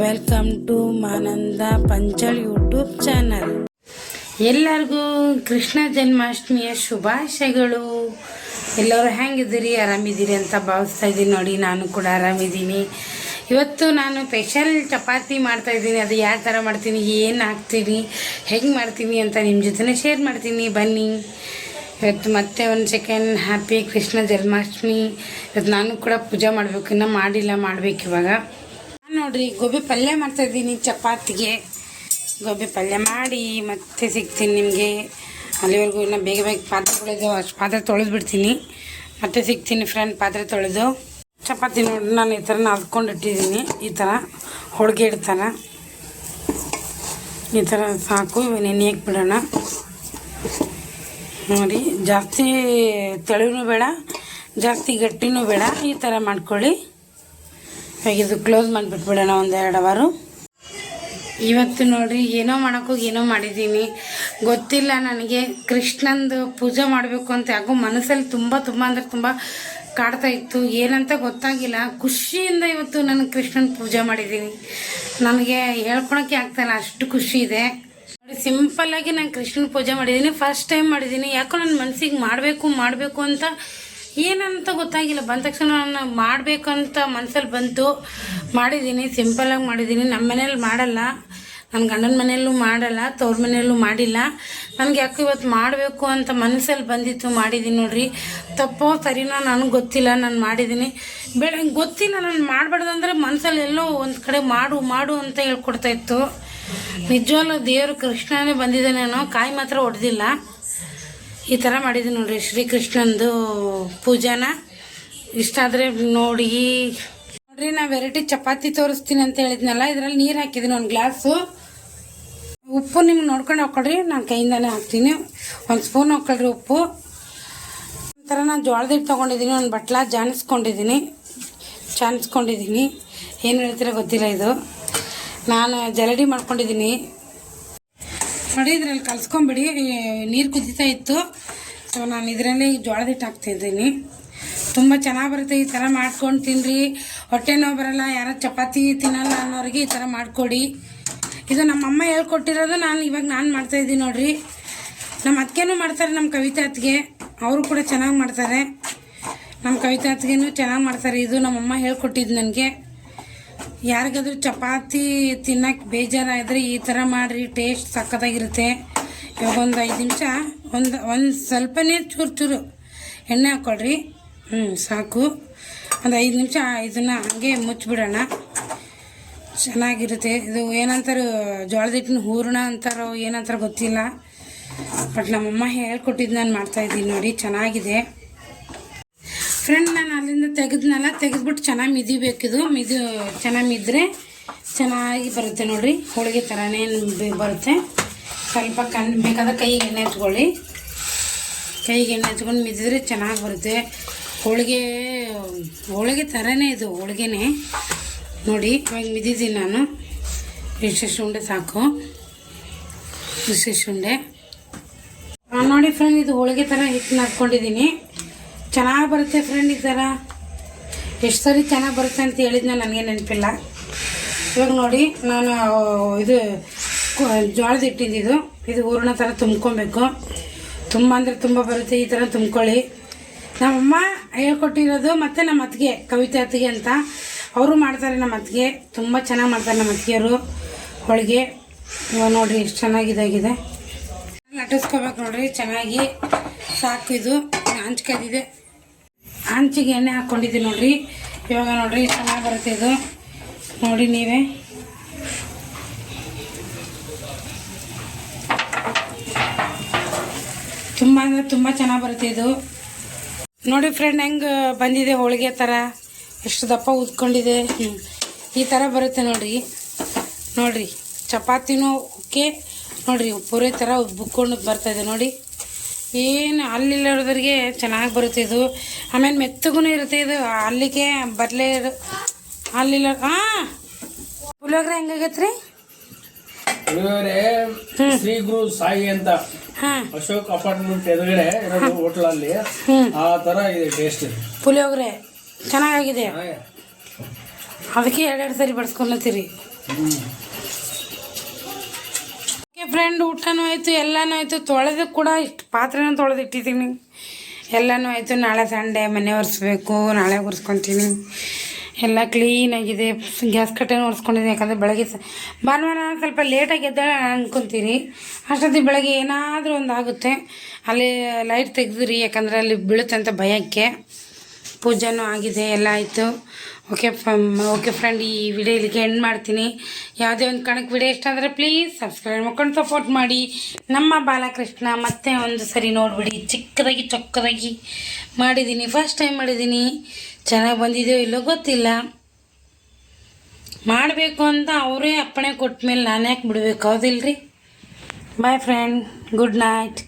Welcome to Mananda Panchal YouTube channel ಎಲ್ಲರಿಗೂ ಕೃಷ್ಣ ಜನ್ಮಾಷ್ಟಮಿಯ ಶುಭಾಶಯಗಳು. ಎಲ್ಲರೂ ಹೆಂಗಿದ್ದೀರಿ? ಆರಾಮಿದ್ದೀರಿ ಅಂತ ಭಾವಿಸ್ತಾ ಇದ್ದೀನಿ. ನೋಡಿ, ನಾನು ಕೂಡ ಆರಾಮಿದ್ದೀನಿ. ಇವತ್ತು ನಾನು ಸ್ಪೆಷಲ್ ಚಪಾತಿ ಮಾಡ್ತಾ ಇದ್ದೀನಿ. ಅದು ಯಾವ ಥರ ಮಾಡ್ತೀನಿ? ಏನು ಹಾಕ್ತೀನಿ? ಹೆಂಗೆ ಮಾಡ್ತೀನಿ ಅಂತ ನಿಮ್ಮ ಜೊತೆ ಶೇರ್ ಮಾಡ್ತೀನಿ. ಬನ್ನಿ. ಇವತ್ತು ಮತ್ತೆ ಒಂದು ಸೆಕೆಂಡ್ ಹ್ಯಾಪಿ ಕೃಷ್ಣ ಜನ್ಮಾಷ್ಟಮಿ. ಇವತ್ತು ನಾನು ಕೂಡ ಪೂಜೆ ಮಾಡಬೇಕು. ಇನ್ನೂ ಮಾಡಿಲ್ಲ, ಮಾಡಬೇಕು ಇವಾಗ. ನೋಡ್ರಿ, ಗೋಬಿ ಪಲ್ಯ ಮಾಡ್ತಾ ಇದ್ದೀನಿ, ಚಪಾತಿಗೆ. ಗೋಬಿ ಪಲ್ಯ ಮಾಡಿ ಮತ್ತೆ ಸಿಗ್ತೀನಿ ನಿಮಗೆ. ಅಲ್ಲಿವರೆಗೂ ಇನ್ನು ಬೇಗ ಬೇಗ ಪಾತ್ರೆ ತೊಳೆದು, ಅಷ್ಟು ಪಾತ್ರೆ ತೊಳೆದು ಬಿಡ್ತೀನಿ ಮತ್ತೆ ಸಿಗ್ತೀನಿ ಫ್ರೆಂಡ್ ಪಾತ್ರೆ ತೊಳೆದು. ಚಪಾತಿ ನೋಡಿ ನಾನು ಈ ಥರ ನಾದ್ಕೊಂಡು ಇಟ್ಟಿದ್ದೀನಿ. ಈ ಥರ ಹೋಳಿಗೆ ಇಡ್ತಾರ. ಈ ಥರ ಸಾಕು ನೆನೆ ನೆನೆಯಕ್ಕೆ ಬಿಡೋಣ ನೋಡಿ, ಜಾಸ್ತಿ ತೆಳುನೂ ಬೇಡ, ಜಾಸ್ತಿ ಗಟ್ಟಿನೂ ಬೇಡ, ಈ ಥರ ಮಾಡ್ಕೊಳ್ಳಿ. ಇದು ಕ್ಲೋಸ್ ಮಾಡಿಬಿಟ್ಬಿಡೋಣ ಒಂದು ಎರಡು ಅವರು. ಇವತ್ತು ನೋಡಿ ಏನೋ ಮಾಡೋಕ್ಕೋಗಿ ಏನೋ ಮಾಡಿದ್ದೀನಿ. ಗೊತ್ತಿಲ್ಲ ನನಗೆ ಕೃಷ್ಣಂದು ಪೂಜೆ ಮಾಡಬೇಕು ಅಂತ ಯಾಕೋ ಮನಸ್ಸಲ್ಲಿ ತುಂಬ ತುಂಬ ಅಂದರೆ ತುಂಬ ಕಾಡ್ತಾ ಇತ್ತು. ಏನಂತ ಗೊತ್ತಾಗಿಲ್ಲ. ಖುಷಿಯಿಂದ ಇವತ್ತು ನಾನು ಕೃಷ್ಣನ ಪೂಜೆ ಮಾಡಿದ್ದೀನಿ. ನನಗೆ ಹೇಳ್ಕೊಳಕ್ಕೆ ಆಗ್ತಾಯಿಲ್ಲ ಅಷ್ಟು ಖುಷಿ ಇದೆ. ನೋಡಿ ಸಿಂಪಲ್ ಆಗಿ ನಾನು ಕೃಷ್ಣನ ಪೂಜೆ ಮಾಡಿದ್ದೀನಿ. ಫಸ್ಟ್ ಟೈಮ್ ಮಾಡಿದ್ದೀನಿ. ಯಾಕೋ ನನ್ನ ಮನಸ್ಸಿಗೆ ಮಾಡಬೇಕು ಮಾಡಬೇಕು ಅಂತ ಏನಂತ ಗೊತ್ತಾಗಿಲ್ಲ. ಬಂದ ತಕ್ಷಣ ನಾನು ಮಾಡಬೇಕಂತ ಮನಸ್ಸಲ್ಲಿ ಬಂತು. ಮಾಡಿದ್ದೀನಿ ಸಿಂಪಲಾಗಿ ಮಾಡಿದ್ದೀನಿ. ನಮ್ಮ ಮನೇಲಿ ಮಾಡಲ್ಲ. ನನ್ನ ಗಂಡನ ಮನೆಯಲ್ಲೂ ಮಾಡಲ್ಲ, ತವ್ರ ಮನೆಯಲ್ಲೂ ಮಾಡಿಲ್ಲ. ನನಗೆ ಯಾಕೆ ಇವತ್ತು ಮಾಡಬೇಕು ಅಂತ ಮನಸ್ಸಲ್ಲಿ ಬಂದಿತ್ತು ಮಾಡಿದ್ದೀನಿ ನೋಡ್ರಿ. ತಪ್ಪೋ ಸರಿನೋ ನನಗೆ ಗೊತ್ತಿಲ್ಲ, ನಾನು ಮಾಡಿದ್ದೀನಿ ಬೇಡ ಗೊತ್ತಿಲ್ಲ, ನಾನು ಮಾಡಬಾರ್ದಂದ್ರೆ ಮನಸ್ಸಲ್ಲಿ ಎಲ್ಲೋ ಒಂದು ಕಡೆ ಮಾಡು ಮಾಡು ಅಂತ ಹೇಳ್ಕೊಡ್ತಾ ಇತ್ತು. ನಿಜವಾಗ್ಲೂ ದೇವರು ಕೃಷ್ಣನೇ ಬಂದಿದ್ದಾನೇನೋ ಕಾಯಿ ಮಾತ್ರ ಹೊಡೆದಿಲ್ಲ ಈ ಥರ ಮಾಡಿದ್ದೀನಿ ನೋಡ್ರಿ. ಶ್ರೀಕೃಷ್ಣಂದು ಪೂಜಾನ. ಇಷ್ಟ ಆದರೆ ನೋಡಿ. ನೋಡ್ರಿ ನಾ ವೆರೈಟಿ ಚಪಾತಿ ತೋರಿಸ್ತೀನಿ ಅಂತ ಹೇಳಿದ್ನಲ್ಲ, ಇದರಲ್ಲಿ ನೀರು ಹಾಕಿದ್ದೀನಿ ಒಂದು ಗ್ಲಾಸು. ಉಪ್ಪು ನಿಮ್ಗೆ ನೋಡ್ಕೊಂಡು ಹಾಕೊಳ್ರಿ, ನಾನು ಕೈಯಿಂದಾನೆ ಹಾಕ್ತೀನಿ. ಒಂದು ಸ್ಪೂನ್ ಹಾಕೊಳ್ರಿ ಉಪ್ಪು. ಒಂಥರ ನಾನು ಜೋಳದ ಹಿಟ್ಟು ತೊಗೊಂಡಿದ್ದೀನಿ ಒಂದು ಬಟ್ಲ ಜಾನಿಸ್ಕೊಂಡಿದ್ದೀನಿ ಜಾನಿಸ್ಕೊಂಡಿದ್ದೀನಿ ಏನು ಹೇಳ್ತೀರ ಗೊತ್ತಿಲ್ಲ ಇದು. ನಾನು ಜಲಡಿ ಮಾಡ್ಕೊಂಡಿದ್ದೀನಿ ನೋಡಿ, ಇದ್ರಲ್ಲಿ ಕಲ್ಸ್ಕೊಂಬಿಡಿ, ನೀರು ಕುದಿತಾ ಇತ್ತು. ಸೊ ನಾನು ಇದರಲ್ಲಿ ಜೋಳದ ಹಿಟ್ಟು ಹಾಕ್ತಿದ್ದೀನಿ ತುಂಬ ಚೆನ್ನಾಗಿ ಬರುತ್ತೆ ಈ ಥರ ಮಾಡ್ಕೊಂಡು ತಿನ್ನಿರಿ ಹೊಟ್ಟೆ ನೋವು ಬರಲ್ಲ ಯಾರೋ ಚಪಾತಿ ತಿನ್ನಲ್ಲ ಅನ್ನೋರಿಗೆ ಈ ಥರ ಮಾಡಿಕೊಡಿ. ಇದು ನಮ್ಮಮ್ಮ ಹೇಳ್ಕೊಟ್ಟಿರೋದು ನಾನು ಇವಾಗ ನಾನು ಮಾಡ್ತಾಯಿದ್ದೀನಿ ನೋಡಿರಿ. ನಮ್ಮ ಅತ್ತಿಗೆನೂ ಮಾಡ್ತಾರೆ ನಮ್ಮ ಕವಿತಾ ಅತ್ತಿಗೆ ಅವರು ಕೂಡ ಚೆನ್ನಾಗಿ ಮಾಡ್ತಾರೆ. ನಮ್ಮ ಕವಿತಾ ಅತ್ತಿಗೆನೂ ಚೆನ್ನಾಗಿ ಮಾಡ್ತಾರೆ. ಇದು ನಮ್ಮಮ್ಮ ಹೇಳ್ಕೊಟ್ಟಿದ್ದು ನನಗೆ. ಯಾರಿಗಾದ್ರೂ ಚಪಾತಿ ತಿನ್ನಕ್ಕೆ ಬೇಜಾರಾದರೆ ಈ ಥರ ಮಾಡಿರಿ, ಟೇಸ್ಟ್ ಸಕ್ಕತ್ತಾಗಿರುತ್ತೆ ಇವಾಗ ಒಂದು ಐದು ನಿಮಿಷ ಒಂದು ಒಂದು ಸ್ವಲ್ಪನೇ ಚೂರು ಚೂರು ಎಣ್ಣೆ ಹಾಕ್ಕೊಳ್ರಿ ಹ್ಞೂ ಸಾಕು. ಒಂದು ಐದು ನಿಮಿಷ ಇದನ್ನು ಹಾಗೆ ಮುಚ್ಚಿಬಿಡೋಣ ಚೆನ್ನಾಗಿರುತ್ತೆ. ಇದು ಏನಂತಾರೆ ಜೋಳದ ಹಿಟ್ಟಿನ ಹೂರಣ ಅಂತಾರೋ ಏನಂತಾರೋ ಗೊತ್ತಿಲ್ಲ. ಬಟ್ ನಮ್ಮಮ್ಮ ಹೇಳ್ಕೊಟ್ಟಿದ್ದು ನಾನು ಮಾಡ್ತಾಯಿದ್ದೀನಿ ನೋಡಿ, ಚೆನ್ನಾಗಿದೆ. ಫ್ರೆಂಡ್ ನಾನು ಅಲ್ಲಿಂದ ತೆಗೆದ್ನಲ್ಲ, ತೆಗೆದ್ಬಿಟ್ಟು ಚೆನ್ನಾಗಿ ಮಿದಿಬೇಕಿದು ಮಿದು, ಚೆನ್ನಾಗಿ ಮಿದ್ರೆ ಚೆನ್ನಾಗಿ ಬರುತ್ತೆ ನೋಡಿರಿ. ಹೋಳಿಗೆ ಥರನೇ ಬರುತ್ತೆ. ಸ್ವಲ್ಪ ಕಣ್ಣು ಬೇಕಾದ ಕೈಗೆ ಎಣ್ಣೆ ಹಚ್ಕೊಳ್ಳಿ ಕೈಗೆ ಎಣ್ಣೆ ಹಚ್ಕೊಂಡು ಮಿದಿದ್ರೆ ಚೆನ್ನಾಗಿ ಬರುತ್ತೆ. ಹೋಳಿಗೆ ಹೋಳಿಗೆ ಥರನೇ ಇದು, ಹೋಳಿಗೆನೇ. ನೋಡಿ, ಇವಾಗ ಮಿದಿದ್ದೀನಿ ನಾನು. ಇಷ್ಟೆಷ್ಟು ಉಂಡೆ ಸಾಕು. ಇಷ್ಟೆಷ್ಟು ಉಂಡೆ. ನೋಡಿ ಫ್ರೆಂಡ್ ಇದು ಹೋಳಿಗೆ ಥರ ಹಿಟ್ಟು ಹಾಕೊಂಡಿದ್ದೀನಿ ಚೆನ್ನಾಗಿ ಬರುತ್ತೆ ಫ್ರೆಂಡ್ ಈ ಥರ ಎಷ್ಟು ಸರಿ ಚೆನ್ನಾಗಿ ಬರುತ್ತೆ ಅಂತ ಹೇಳಿದ್ನ, ನನಗೆ ನೆನಪಿಲ್ಲ. ಇವಾಗ ನೋಡಿ, ನಾನು ಇದು ಜೋಳದ ಹಿಟ್ಟಿದ್ದು ಇದು. ಹೂರಣ ಥರ ತುಂಬ್ಕೊಬೇಕು. ತುಂಬ ಅಂದರೆ ತುಂಬ ಬರುತ್ತೆ ಈ ಥರ ತುಂಬ್ಕೊಳ್ಳಿ. ನಮ್ಮಮ್ಮ ಹೇಳ್ಕೊಟ್ಟಿರೋದು ಮತ್ತು ನಮ್ಮ ಅತ್ತಿಗೆ, ಕವಿತೆ ಅತ್ತಿಗೆ ಅಂತ. ಅವರು ಮಾಡ್ತಾರೆ ನಮ್ಮ ಅತ್ತಿಗೆ. ತುಂಬ ಚೆನ್ನಾಗಿ ಮಾಡ್ತಾರೆ ನಮ್ಮ ಅತ್ತಿಗೆಯವರು. ಹೋಳಿಗೆ. ನೋಡಿರಿ ಎಷ್ಟು ಚೆನ್ನಾಗಿದಾಗಿದೆ ಲಟ್ಟಿಸ್ಕೋಬೇಕು ನೋಡಿರಿ, ಚೆನ್ನಾಗಿ. ಸಾಕು ಇದು. ಹಂಚ್ಕದಿದೆ ಹಂಚಿಗೆ ಎಣ್ಣೆ ಹಾಕ್ಕೊಂಡಿದ್ದೀವಿ ನೋಡಿರಿ. ಇವಾಗ ನೋಡಿರಿ, ಚೆನ್ನಾಗಿ ಬರುತ್ತೆ ಇದು. ನೋಡಿ ನೀವೇ. ತುಂಬ ಅಂದರೆ ತುಂಬ ಚೆನ್ನಾಗಿ ಬರುತ್ತೆ ಇದು. ನೋಡಿ ಫ್ರೆಂಡ್ ಹೆಂಗೆ ಬಂದಿದೆ ಹೋಳಿಗೆ ಥರ ಎಷ್ಟು ದಪ್ಪ ಉದ್ಕೊಂಡಿದೆ. ಈ ಥರ ಬರುತ್ತೆ ನೋಡ್ರಿ. ನೋಡಿರಿ, ಚಪಾತಿನೂ ಓಕೆ. ನೋಡಿರಿ, ಪೂರೆ ಥರ ಬುಕ್ಕೊಂಡು ಬರ್ತಾಯಿದೆ ನೋಡಿ. ಏನು ಅಲ್ಲಿಲ್ಲದವ್ರಿಗೆ ಚೆನ್ನಾಗಿ ಬರುತ್ತೆ ಇದು. ಆಮೇಲೆ ಮೆತ್ತಗೂ ಇರುತ್ತೆ ಇದು. ಅಲ್ಲಿಗೆ ಬರಲೇ ಅಲ್ಲಿಲ್ಲ ಹಾಂ ಪುಳಿಯೋಗರೆ ಹೆಂಗಾಗತ್ತೆ ಪುಳಿಯೋಗರೆ ಶ್ರೀ ಗುರು ಸಾಯಿ ಅಂತ ಅಶೋಕ್ ಅಪಾರ್ಟ್ಮೆಂಟ್ ಎದುರುಗಡೆ ಇರೋದು ಹೋಟ್ಲ್ ಅಲ್ಲಿ ಆ ತರ ಇದೆ ಟೇಸ್ಟ್ ಪುಳಿಯೋಗರೆ. ಚೆನ್ನಾಗಾಗಿದೆ. ಅದಕ್ಕೆ ಎರಡೆರಡು ಸರಿ ಬಡ್ಸ್ಕೊಳ್ತೀರಿ ಓಕೆ ಫ್ರೆಂಡ್ ಊಟನೂ ಆಯಿತು ಎಲ್ಲನೂ ಆಯಿತು. ತೊಳೆದು ಕೂಡ ಇಷ್ಟು ಪಾತ್ರೆನೂ ತೊಳೆದು ಇಟ್ಟಿದ್ದೀನಿ ಎಲ್ಲನೂ ಆಯಿತು. ನಾಳೆ ಸಂಡೆ ಮನೆ ಒರೆಸ್ಬೇಕು ನಾಳೆ ಒರೆಸ್ಕೊತೀನಿ. ಎಲ್ಲ ಕ್ಲೀನಾಗಿದೆ ಗ್ಯಾಸ್ ಕಟ್ಟೆನೂ ಒರೆಸ್ಕೊಂಡಿದ್ದೀನಿ ಯಾಕಂದರೆ ಬೆಳಗ್ಗೆ ಸ ಭಾನುವಾರ ಸ್ವಲ್ಪ ಲೇಟಾಗಿ ಎದ್ದಾಳೆ ಅನ್ಕೊತೀನಿ. ಅಷ್ಟೊತ್ತಿಗೆ ಬೆಳಗ್ಗೆ ಏನಾದರೂ ಒಂದು ಆಗುತ್ತೆ. ಅಲ್ಲಿ ಲೈಟ್ ತೆಗೆದ್ರಿ. ಯಾಕಂದರೆ ಅಲ್ಲಿ ಬೀಳುತ್ತೆ ಅಂತ ಭಯಕ್ಕೆ. ಪೂಜೆನೂ ಆಗಿದೆ, ಎಲ್ಲ ಆಯಿತು. ಓಕೆ ಓಕೆ ಫ್ರೆಂಡ್ ಈ ವಿಡಿಯೋ ಇಲ್ಲಿಗೆ ಎಂಡ್ ಮಾಡ್ತೀನಿ. ಯಾವುದೇ ಒಂದು ಕಣಕ್ಕೆ ವಿಡಿಯೋ ಇಷ್ಟ ಅಂದರೆ ಪ್ಲೀಸ್ ಸಬ್ಸ್ಕ್ರೈಬ್ ಮಾಡ್ಕೊಂಡು ಸಪೋರ್ಟ್ ಮಾಡಿ. ನಮ್ಮ ಬಾಲಕೃಷ್ಣ ಮತ್ತೆ ಒಂದು ಸರಿ ನೋಡಿಬಿಡಿ. ಚಿಕ್ಕದಾಗಿ, ಚೊಕ್ಕದಾಗಿ ಮಾಡಿದ್ದೀನಿ. ಫಸ್ಟ್ ಟೈಮ್ ಮಾಡಿದ್ದೀನಿ. ಚೆನ್ನಾಗಿ ಬಂದಿದೆಯೋ ಇಲ್ಲೋ ಗೊತ್ತಿಲ್ಲ. ಮಾಡಬೇಕು ಅಂತ ಅವರೇ ಅಪ್ಪಣೆ ಕೊಟ್ಟ ಮೇಲೆ ನಾನು ಯಾಕೆ ಬಿಡಬೇಕು? ಹೌದಿಲ್ರಿ? Boyfriend good night